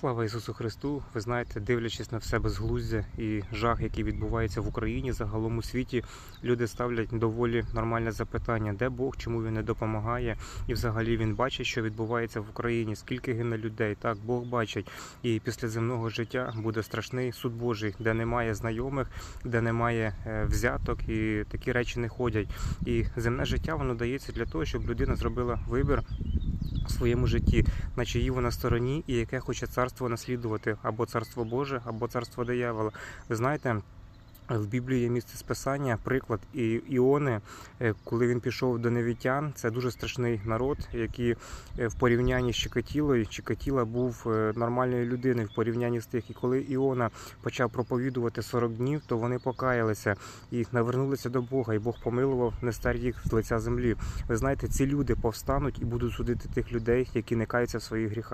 Слава Ісусу Христу! Ви знаєте, дивлячись на все безглуздя і жах, який відбувається в Україні, загалом у світі, люди ставлять доволі нормальне запитання, де Бог, чому він не допомагає, і взагалі він бачить, що відбувається в Україні, скільки гине людей. Так, Бог бачить. І після земного життя буде страшний суд Божий, де немає знайомих, де немає е, взяток, і такі речі не ходять. І земне життя воно дається для того, щоб людина зробила вибір в своєму житті, на чиї вона стороні і яке хоче царство наслідувати, або царство Боже, або царство диявола. Ви знаєте. В Біблії є місце списання, приклад і Іони, е, коли він пішов до невітян, це дуже страшний народ, який е, в порівнянні з Чикатілою, Чикатіла був е, нормальною людиною в порівнянні з тих. І коли Іона почав проповідувати 40 днів, то вони покаялися і навернулися до Бога, і Бог помилував, не стер їх з лиця землі. Ви знаєте, ці люди повстануть і будуть судити тих людей, які не каються в своїх гріхах.